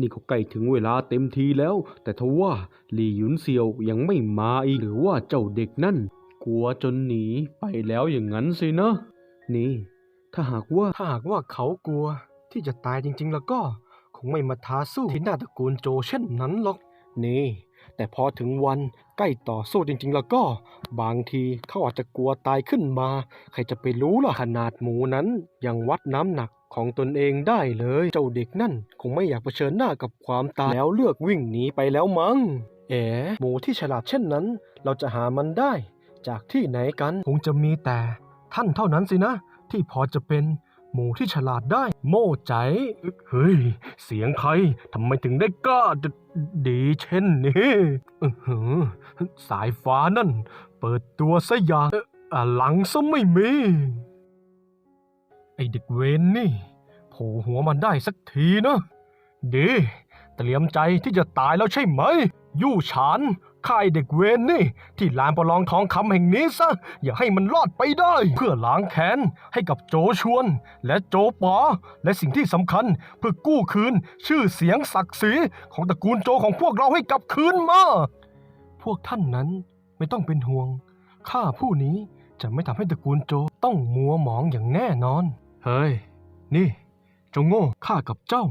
นี่ก็ใกล้ถึงเวลาเต็มทีแล้ว แต่ทว่าหลี่หยุนเซียวยังไม่มาอีกหรือว่าเจ้าเด็กนั่น กลัวจนหนีไปแล้วอย่างนั้นสินะ นี่ ถ้าหากว่าถ้าหากว่าเขากลัว ที่จะตายจริง ๆ แล้วก็ คงไม่มาท้าสู้ที่หน้าตระกูลโจเช่นนั้นหรอก นี่ แต่พอถึงวันใกล้ต่อสู้จริง ๆ แล้วก็ บางทีเขาอาจจะกลัวตายขึ้นมา ใครจะไปรู้ล่ะขนาดหมูนั้นยังวัดน้ำหนัก ของตนเองได้เลย เจ้าเด็กนั่นคงไม่อยากเผชิญหน้ากับความตายแล้วเลือกวิ่งหนีไปแล้วมั้งเอ๋หมูที่ฉลาดเช่นนั้น เราจะหามันได้ จากที่ไหนกันคงจะมีแต่ ท่านเท่านั้นสินะ ที่พอจะเป็นหมูที่ฉลาดได้ โม่ใจ เฮ้ย เสียงใครทำไมถึงได้กล้าดดีเช่นนี้สายฟ้านั่น เปิดตัวซะอย่างหลังซะไม่มี ไอเด็กเวนนี่ โผล่หัวมันได้สักทีนะ ดี เตรียมใจที่จะตายแล้วใช่ไหม ยู่ฉานข้าไอ้เด็กเวนนี่ ที่ลานประลองทองคำแห่งนี้ซะ อย่าให้มันรอดไปได้ เพื่อล้างแค้นให้กับโจชวน และโจปอและสิ่งที่สำคัญเพื่อกู้คืน ชื่อเสียงศักดิ์ศรีของตระกูลโจของพวกเราให้กลับคืนมา พวกท่านนั้นไม่ต้องเป็นห่วง ข้าผู้นี้จะไม่ทำให้ตระกูลโจต้องมัวหมองอย่างแน่นอน เฮ้ย นี่ เจ้าโง่ข้ากับเจ้า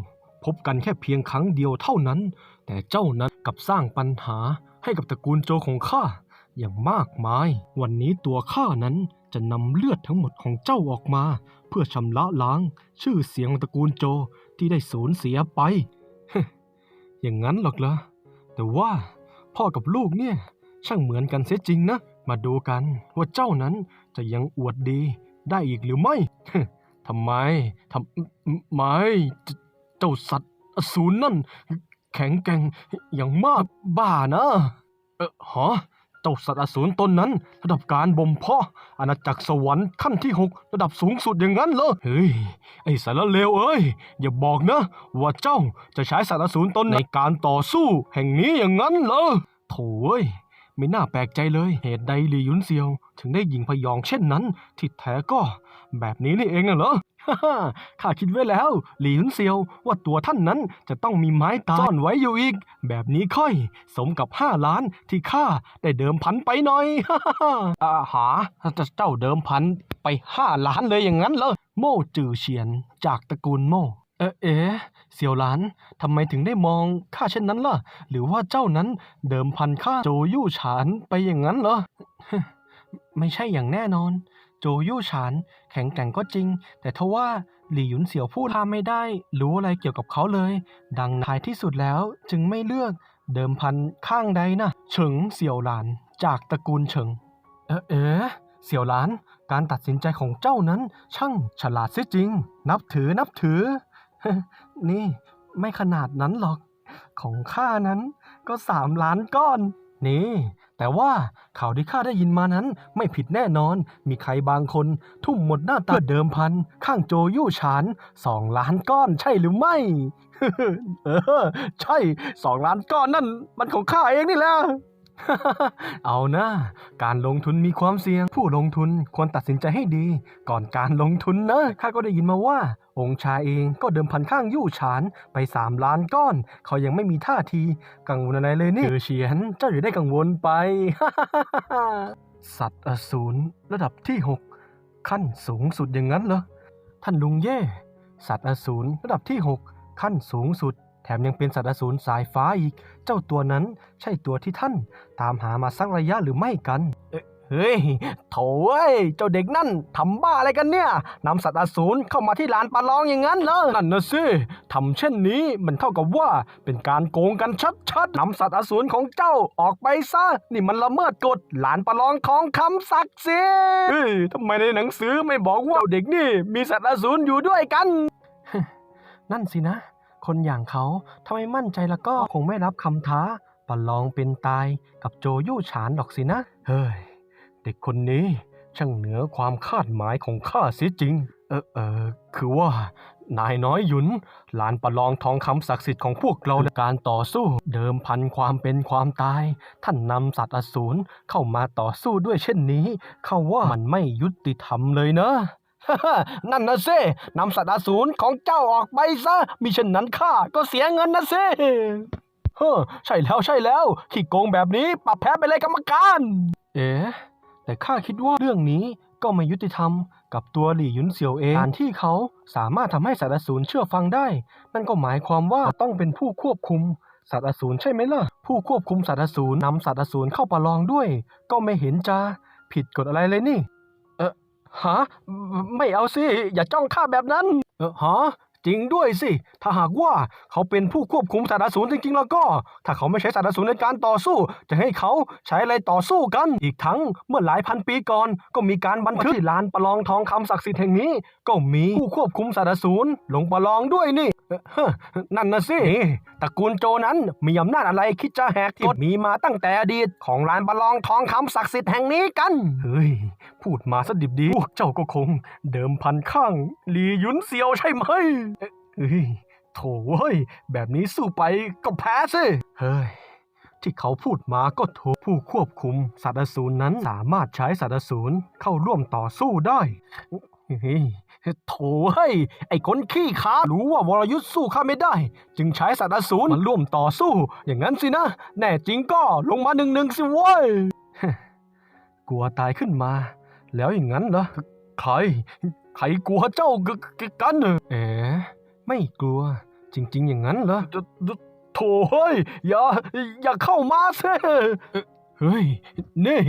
พบกันแค่เพียงครั้งเดียวเท่านั้น แต่เจ้านั้นกลับสร้างปัญหาให้กับตระกูลโจของข้าอย่างมากมาย วันนี้ตัวข้านั้นจะนำเลือดทั้งหมดของเจ้าออกมา เพื่อชำระล้าง ชื่อเสียงของตระกูลโจที่ได้สูญเสียไป อย่างนั้นหรอกเหรอแต่ว่าพ่อกับลูกเนี่ย ช่างเหมือนกันเสียจริงนะ มาดูกันว่าเจ้านั้นจะยังอวดดีได้อีกหรือไม่ ทำไมทำไม เจ้าสัตว์อสูรนั่น แข็งแกร่งอย่างมากบ้านะเออฮะเจ้าสัตว์อสูรตนนั้น ระดับการบ่มเพาะอาณาจักรสวรรค์ขั้นที่หกระดับสูงสุดอย่างนั้นเหรอเฮ้ยไอ้สารเลวเอ้ยอย่าบอกนะ ว่าเจ้าจะใช้สัตว์อสูรตนในการต่อสู้ แห่งนี้อย่างนั้นเหรอโถ่เอ้ย ไม่น่าแปลกใจเลย เหตุใดหลีหยุนเซียว ถึงได้ยิงพยองเช่นนั้น ที่แท้ก็ แบบนี้นี่เองน่ะเหรอฮ่าข้าคิดไว้แล้ว หลีหยุนเซียว ว่าตัวท่านนั้นจะต้องมีไม้ตายซ่อนไว้อยู่อีก แบบนี้ค่อย สมกับห้าล้านที่ข้าได้เดิมพันไปหน่อยฮ่าฮ่าฮ่าอาหาเจ้าเดิมพันไปห้าล้านเลยอย่างนั้นเหรอโม่จือเฉียนจากตระกูลโม่ เอ๊ะ เสี่ยวหลานทำไมถึงได้มองข้าเช่นนั้นล่ะ หรือว่าเจ้านั้นเดิมพันข้าโจยู่ฉานไปอย่างนั้นเหรอ ไม่ใช่อย่างแน่นอน โจยู่ฉาน แข็งแกร่งก็จริง แต่ทว่าหลี่หยุนเสี่ยวพูดข้าไม่ได้ รู้อะไรเกี่ยวกับเขาเลย ดังท้ายที่สุดแล้วจึงไม่เลือกเดิมพันข้างใดนะเฉิงเสี่ยวหลาน จากตระกูลเฉิง เอ๊ะเอ๊ะเสี่ยวหลาน การตัดสินใจของเจ้านั้น ช่างฉลาดเสียจริง นับถือนับถือ นี่ไม่ขนาดนั้นหรอก ของข้านั้นก็สามล้านก้อน นี่ แต่ว่าข่าวที่ข้าได้ยินมานั้น ไม่ผิดแน่นอน มีใครบางคน ทุ่มหมดหน้าตาเพื่อเดิมพัน ข้างโจยู่ฉานสองล้านก้อนใช่หรือไม่ เออ ใช่สองล้านก้อนนั่น มันของข้าเองนี่แหละ เอานะ การลงทุนมีความเสี่ยง ผู้ลงทุนควรตัดสินใจให้ดี ก่อนการลงทุนนะ ข้าก็ได้ยินมาว่า องค์ชาเองก็เดิมพันข้างยู่ฉานไปสามล้านก้อน เขายังไม่มีท่าที กังวลอะไรเลยนี่เออเฉียนเจ้าอย่าได้กังวลไป สัตว์อสูรระดับที่หกขั้นสูงสุดอย่างนั้นเหรอ ท่านลุงเย่ สัตว์อสูรระดับที่หกขั้นสูงสุด แถมยังเป็นสัตว์อสูรสายฟ้าอีก เจ้าตัวนั้นใช่ตัวที่ท่าน ตามหามาสักระยะหรือไม่กัน เฮ้ยโถ่เอ้ย เจ้าเด็กนั่นทำบ้าอะไรกันเนี่ยนำสัตว์อสูรเข้ามาที่ลานปลาลองอย่างนั้นเหรอนั่นนะสิทำเช่นนี้มันเท่ากับว่าเป็นการโกงกันชัดๆนำสัตว์อสูรของเจ้าออกไปซะ นี่มันละเมิดกฎลานปลาลองของคำศักดิ์สิทธิ์เฮ้ยทำไมในหนังสือไม่บอกว่าเจ้าเด็กนี่ มีสัตว์อสูรอยู่ด้วยกัน นั่นสินะ คนอย่างเขาถ้าไมมั่นใจแล้วก็คงไม่รับคำท้า ประลองเป็นตายกับโจยู่ฉานหรอกสินะ เฮ้ย เด็กคนนี้ช่างเหนือความคาดหมายของข้าเสียจริง เออเออคือว่านายน้อยหยุนลานประลองทองคำศักดิ์สิทธิ์ของพวกเราในการต่อสู้เดิมพันความเป็นความตาย ท่านนำสัตว์อสูรเข้ามาต่อสู้ด้วยเช่นนี้ เขาว่ามันไม่ยุติธรรมเลยนะ นั่นนะเซ่นำสัตว์อสูรของเจ้าออกไปซะ มิเช่นนั้นข้าก็เสียเงินนะเซ่เฮ้อใช่แล้วใช่แล้ว ขี้โกงแบบนี้ปรับแพ้ไปเลยกรรมการ เอ๋แต่ข้าคิดว่าเรื่องนี้ก็ไม่ยุติธรรมกับตัวหลี่หยุนเสี่ยวเองการที่เขาสามารถทำให้สัตว์อสูรเชื่อฟังได้ นั่นก็หมายความว่าต้องเป็นผู้ควบคุมสัตว์อสูรใช่ไหมล่ะ ผู้ควบคุมสัตว์อสูรนำสัตว์อสูรเข้าประลองด้วย ก็ไม่เห็นจะผิดกฎอะไรเลยนี่ ฮะ ไม่เอาสิ อย่าจ้องข้าแบบนั้น เออฮะจริงด้วยสิ ถ้าหากว่าเขาเป็นผู้ควบคุมสัตว์อสูรจริงๆ แล้วก็ ถ้าเขาไม่ใช้สัตว์อสูรในการต่อสู้ จะให้เขาใช้อะไรต่อสู้กัน อีกทั้งเมื่อหลายพันปีก่อน ก็มีการบันทึกที่ลานประลองทองคำศักดิ์สิทธิ์แห่งนี้ ก็มีผู้ควบคุมสัตว์อสูรลงประลองด้วยนี่เอ่อเฮ้อนั่นนะสิตระกูลโจนั้นมีอำนาจอะไรคิดจะแหกกฎมีมาตั้งแต่อดีตของลานประลองทองคำศักดิ์สิทธิ์แห่งนี้กัน เฮ้ย พูดมาสดิบดี พวกเจ้าก็คง เดิมพันข้างหลียุนเซียวใช่ไหมเอ้ยโถเว้ย แบบนี้สู้ไปก็แพ้สิ เฮ้ย ที่เขาพูดมาก็ถูกผู้ควบคุมสัตว์อสูรนั้นสามารถใช้สัตว์อสูรเข้าร่วมต่อสู้ได้เฮ้ยโถเฮ้ย ไอ้คนขี้ขารู้ว่าวรยุทธ์สู้ข้าไม่ได้ จึงใช้สัตว์อสูรมาร่วมต่อสู้ อย่างนั้นสินะ แน่จริงก็ลงมาหนึ่งหนึ่งสิเว้ยกลัวตายขึ้นมา แล้วอย่างนั้นเหรอ ใคร ใครกลัวเจ้ากกกันเหรอเอ๋ไม่กลัว จริง ๆ อย่างนั้นเหรอโถโถเฮ้ย อย่า อย่าเข้ามาเซ่เฮ้ย นี่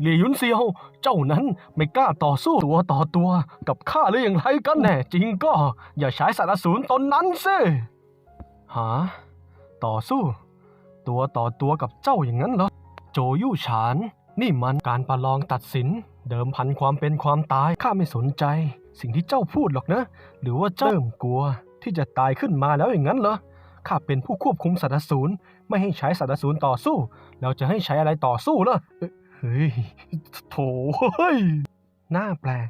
เหลียหยุนเซียว เจ้านั้นไม่กล้าต่อสู้ตัวต่อตัวกับข้าหรืออย่างไรกันแน่จริงก็ อย่าใช้สารสูรตนนั้นเซ่หา ต่อสู้ ตัวต่อตัวกับเจ้าอย่างนั้นเหรอ โจยู่ฉาน นี่มันการประลองตัดสิน เดิมพันความเป็นความตาย ข้าไม่สนใจ สิ่งที่เจ้าพูดหรอกนะ หรือว่าเจ้าเริ่มกลัว ที่จะตายขึ้นมาแล้วอย่างนั้นเหรอ ข้าเป็นผู้ควบคุมสัตว์อสูรไม่ให้ใช้สัตว์อสูรต่อสู้แล้วจะให้ใช้อะไรต่อสู้ล่ะ เฮ้ย โถเฮ้ยน่าแปลก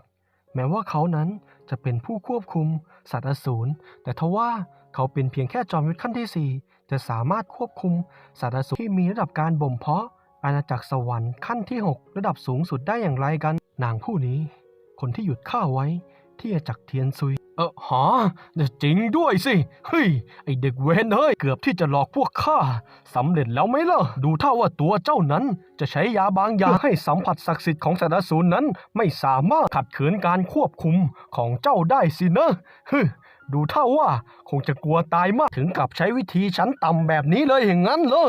แม้ว่าเขานั้นจะเป็นผู้ควบคุมสัตว์อสูรแต่ทว่าเขาเป็นเพียงแค่จอมยุทธขั้นที่ 4 จะสามารถควบคุมสัตว์อสูรที่มีระดับการบ่มเพาะ อาณาจักรสวรรค์ขั้นที่ 6 ระดับสูงสุดได้อย่างไรกัน นางผู้นี้ คนที่หยุดข้าไว้ ที่อาจักรเทียนซุย เออหาจริงด้วยสิ เฮ้ย ไอเด็กเวนเฮ้ย เกือบที่จะหลอกพวกข้าสำเร็จแล้วไหมล่ะ ดูเท่าว่าตัวเจ้านั้น จะใช้ยาบางอย่างให้สัมผัสศักดิ์สิทธิ์ของสัตว์อสูรนั้น ไม่สามารถขัดขืนการควบคุมของเจ้าได้สินะฮึดูเท่าว่าคงจะกลัวตายมากถึงกับใช้วิธีชั้นต่ำแบบนี้เลยอย่างนั้นเหรอ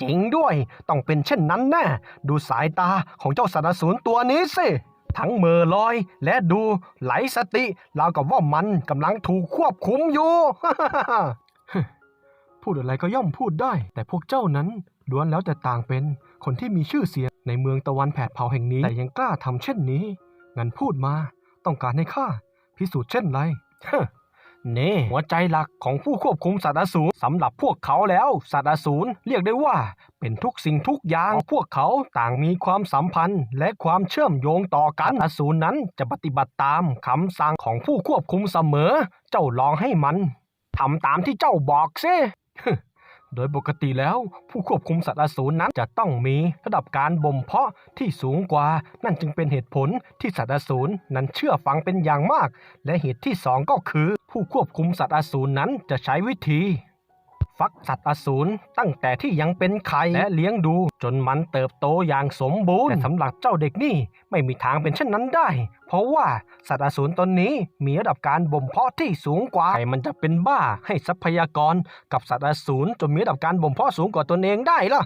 จริงด้วย ต้องเป็นเช่นนั้นแน่ดูสายตาของเจ้าสัตว์อสูรตัวนี้สิ ทั้งเมือลอยและดูไหลสติราวกับว่ามันกำลังถูกควบคุมอยู่ พูดอะไรก็ย่อมพูดได้ แต่พวกเจ้านั้นล้วนแล้วแต่ต่างเป็นคนที่มีชื่อเสียงในเมืองตะวันแผดเผาแห่งนี้ แต่ยังกล้าทำเช่นนี้ งั้นพูดมา ต้องการให้ข้าพิสูจน์เช่นไร น่หัวใจหลักของผู้ควบคุมสัตว์อสูรสำหรับพวกเขาแล้วสัตว์อสูรเรียกได้ว่า เป็นทุกสิ่งทุกอย่างพวกเขาต่างมีความสัมพันธ์ และความเชื่อมโยงต่อกันอสูรนั้นจะปฏิบัติตามคำสั่งของผู้ควบคุมเสมอ เจ้าลองให้มันทำตามที่เจ้าบอกซิโดยปกติแล้วผู้ควบคุมสัตว์อสูรนั้นจะต้องมีระดับการบ่มเพาะที่สูงกว่า นั่นจึงเป็นเหตุผลที่สัตว์อสูรนั้นเชื่อฟังเป็นอย่างมาก และเหตุที่สองก็คือ ผู้ควบคุมสัตว์อสูรนั้นจะใช้วิธี ฟักสัตว์อสูรตั้งแต่ที่ยังเป็นไข่และเลี้ยงดูจนมันเติบโตอย่างสมบูรณ์แต่สำหรับเจ้าเด็กนี่ไม่มีทางเป็นเช่นนั้นได้ เพราะว่าสัตว์อสูรตนนี้มีระดับการบ่มเพาะที่สูงกว่าใครมันจะเป็นบ้าให้ทรัพยากรกับสัตว์อสูรจนมีระดับการบ่มเพาะสูงกว่าตนเองได้ล่ะ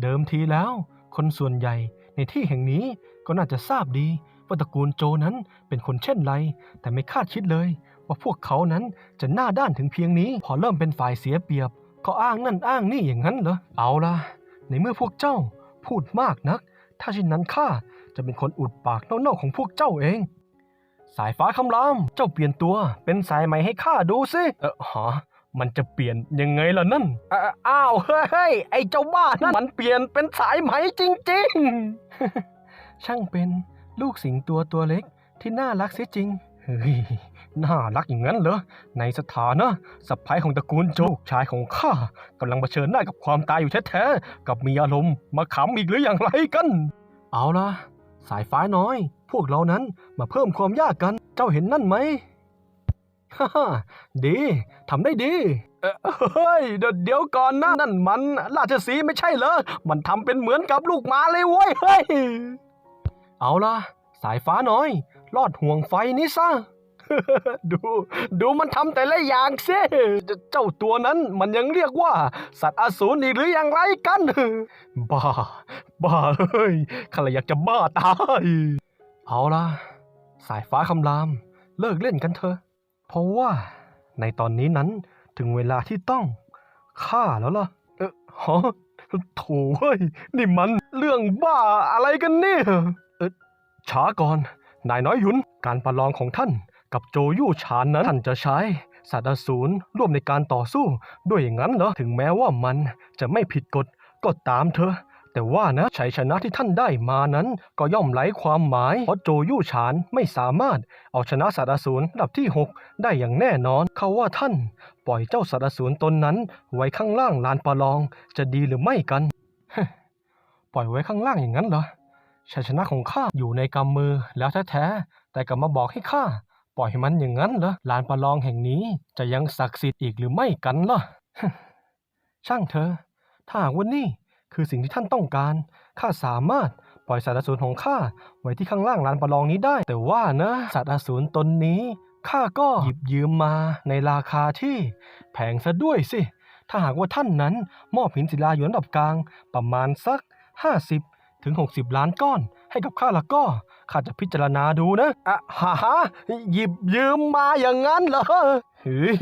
เดิมทีแล้ว คนส่วนใหญ่ในที่แห่งนี้ก็น่าจะทราบดี ว่าตระกูลโจนั้นเป็นคนเช่นไร แต่ไม่คาดคิดเลย ว่าพวกเขานั้นจะหน้าด้านถึงเพียงนี้ พอเริ่มเป็นฝ่ายเสียเปรียบ ก็อ้างนั่นอ้างนี่อย่างนั้นเหรอ เอาล่ะ ในเมื่อพวกเจ้าพูดมากนัก ถ้าเช่นนั้นข้าจะเป็นคนอุดปากเน่าๆของพวกเจ้าเอง สายฟ้าคำราม เจ้าเปลี่ยนตัว เป็นสายใหม่ให้ข้าดูสิเออหามันจะเปลี่ยนยังไงล่ะนั่นออ้าว เฮ้ย ไอ้เจ้าบ้านั่น มันเปลี่ยนเป็นสายไหมจริง ๆ ช่างเป็น ลูกสิงตัวตัวเล็กที่น่ารักเสียจริง เฮ้ย น่ารักอย่างนั้นเหรอ ในสถานะสะพ้ายของตระกูลโจกชายของข้ากำลังเผชิญหน้ากับความตายอยู่แท้ๆ กับมีอารมณ์มาขำอีกหรืออย่างไรกัน เอาล่ะ สายฟ้าน้อย พวกเรานั้นมาเพิ่มความยากกัน เจ้าเห็นนั่นไหมฮ่าดีทำได้ดี เฮ้ยเดี๋ยวก่อนนะนั่นมัน ราชสีไม่ใช่เหรอ มันทำเป็นเหมือนกับลูกหมาเลยเว้ยเฮ้ย เอาล่ะ สายฟ้าน้อย ลอดห่วงไฟนี้ซะ ดู ดูมันทำแต่ละอย่างสิเจเจ้าตัวนั้นมันยังเรียกว่า สัตว์อสูรอีกหรืออย่างไรกัน บ้า บ้าเฮ้ยข้าเลยอยากจะบ้าตาย เอาล่ะ สายฟ้าคำราม เลิกเล่นกันเถอะ เพราะว่า ในตอนนี้นั้นถึงเวลาที่ต้องฆ่าแล้วล่ะ เออฮะโถ่เว้ย นี่มันเรื่องบ้าอะไรกันเนี่ย ออช้าก่อน นายน้อยหยุน การประลองของท่านกับโจยู่ฉานนั้นท่านจะใช้สัตว์อสูรร่วมในการต่อสู้ ด้วยอย่างนั้นเหรอ ถึงแม้ว่ามันจะไม่ผิดกฎก็ตามเถอะแต่ว่านะชัยชนะที่ท่านได้มานั้น ก็ย่อมไร้ความหมาย เพราะโจยู่ฉานไม่สามารถเอาชนะสัตว์อสูรระดับที่ 6 ได้อย่างแน่นอน เขาว่าท่าน ปล่อยเจ้าสัตว์อสูรตนนั้น ไว้ข้างล่างลานประลองจะดีหรือไม่กัน ปล่อยไว้ข้างล่างอย่างนั้นเหรอ ชัยชนะของข้าอยู่ในกำมือแล้วแท้ๆแต่กลับมาบอกให้ข้าปล่อยให้มันอย่างนั้นเหรอลานประลองแห่งนี้จะยังศักดิ์สิทธิ์อีกหรือไม่กันล่ะ ช่างเธอ ถ้าหากว่านี่คือสิ่งที่ท่านต้องการข้าสามารถปล่อยสัตว์อสูรของข้าไว้ที่ข้างล่างลานประลองนี้ได้ แต่ว่านะ สัตว์อสูรตนนี้ข้าก็หยิบยืมมาในราคาที่แพงซะด้วยสิ ถ้าหากว่าท่านนั้นมอบหินศิลาหยวนระดับกลางประมาณสัก 50 ถึง 60 ล้านก้อน ให้กับข้าละก็ข้าจะพิจารณาดูนะอะฮะฮะหยิบยืมมาอย่างนั้นเหรอ เฮ้ย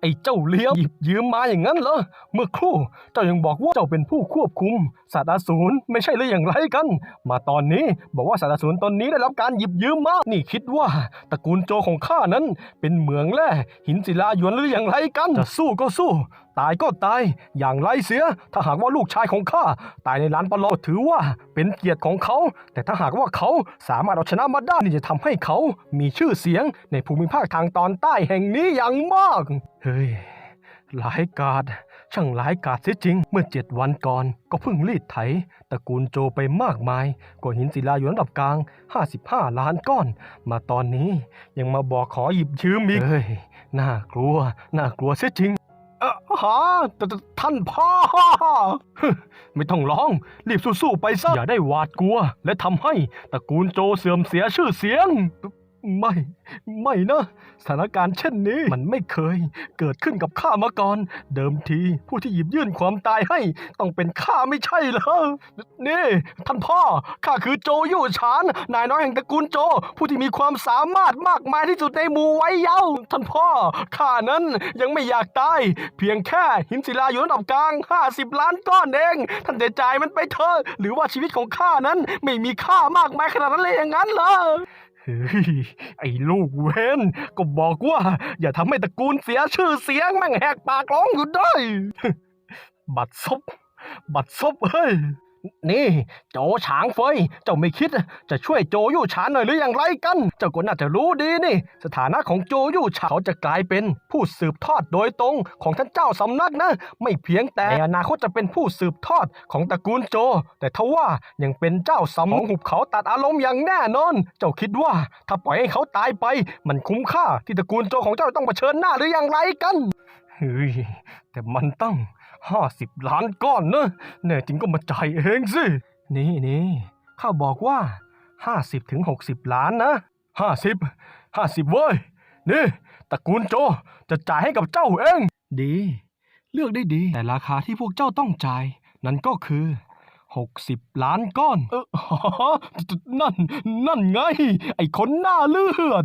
ไอ้เจ้าเลี้ยงหยิบยืมมาอย่างนั้นเหรอ เมื่อครู่เจ้ายังบอกว่าเจ้าเป็นผู้ควบคุมสัตว์อสูรไม่ใช่หรืออย่างไรกัน มาตอนนี้บอกว่าสัตว์อสูรตนนี้ได้รับการหยิบยืมมา นี่คิดว่าตระกูลโจของข้านั้น เป็นเหมืองแร่หินศิลาหยวนหรืออย่างไรกัน จะสู้ก็สู้ ตายก็ตาย อย่างไรเสีย ถ้าหากว่าลูกชายของข้าตายในลานประลอถือว่าเป็นเกียรติของเขา แต่ถ้าหากว่าเขาสามารถเอาชนะมาได้นี่จะทำให้เขามีชื่อเสียงในภูมิภาคทางตอนใต้แห่งนี้อย่างมาก เฮ้ย หลายกาดช่างหลายกาดเสียจริง เมื่อเจ็ดวันก่อน ก็เพิ่งรีดไถตระกูลโจไปมากมายกว่าหินศิลาหยวนระดับกลาง 55 ล้านก้อน มาตอนนี้ยังมาบอกขอหยิบยืมอีกเฮ้ย น่ากลัว น่ากลัวเสียจริงอฮะท่านพ่อฮึไม่ต้องร้อง รีบสู้ๆไปซะ อย่าได้หวาดกลัว และทำให้ตระกูลโจเสื่อมเสียชื่อเสียง ไม่ ไม่นะสถานการณ์เช่นนี้มันไม่เคย เกิดขึ้นกับข้ามาก่อน เดิมทีผู้ที่หยิบยื่นความตายให้ ต้องเป็นข้าไม่ใช่เหรอนี่ท่านพ่อข้าคือโจยู่ฉาน นายน้อยแห่งตระกูลโจ ผู้ที่มีความสามารถมากมายที่สุดในหมู่ไว้เยาท่านพ่อข้านั้นยังไม่อยากตาย เพียงแค่หินศิลาอยู่ระดับกลาง 50 ล้านก้อนเองท่านจะจ่ายมันไปเถอะหรือว่าชีวิตของข้านั้นไม่มีค่ามากมายขนาดนั้นเลยอย่างนั้นเหรอ เฮ้ยไอ้ลูกเวนก็บอกว่า อย่าทำให้ตระกูลเสียชื่อเสียงแม่งแหกปากร้องอยู่ได้ บัดซบบัดซบเฮ้ย นี่โจฉางเฟย เจ้าไม่คิด จะช่วยโจยู่ฉานหน่อยหรืออย่างไรกัน เจ้าก็น่าจะรู้ดีนี่ สถานะของโจยู่ฉานเขาจะกลายเป็นผู้สืบทอดโดยตรงของท่านเจ้าสำนักนะ ไม่เพียงแต่ในอนาคตจะเป็นผู้สืบทอดของตระกูลโจ แต่ทว่ายังเป็นเจ้าสำของหุบเขาตัดอารมณ์อย่างแน่นอน เจ้าคิดว่าถ้าปล่อยให้เขาตายไป มันคุ้มค่าที่ตระกูลโจของเจ้าต้องเผชิญหน้าหรืออย่างไรกัน เฮ้ยแต่มันตั้งห้าสิบล้านก้อนเนอะแน่จริงก็มาจ่ายเองสิ นี่นี่ข้าบอกว่าห้าสิบถึงหกสิบล้านนะห้าสิบห้าสิบเว้ย นี่ตระกูลโจจะจ่ายให้กับเจ้าเอง ดี เลือกได้ดี แต่ราคาที่พวกเจ้าต้องจ่าย นั้นก็คือหกสิบล้านก้อน เออนั่น นั่นไง ไอ้คนหน้าเลือด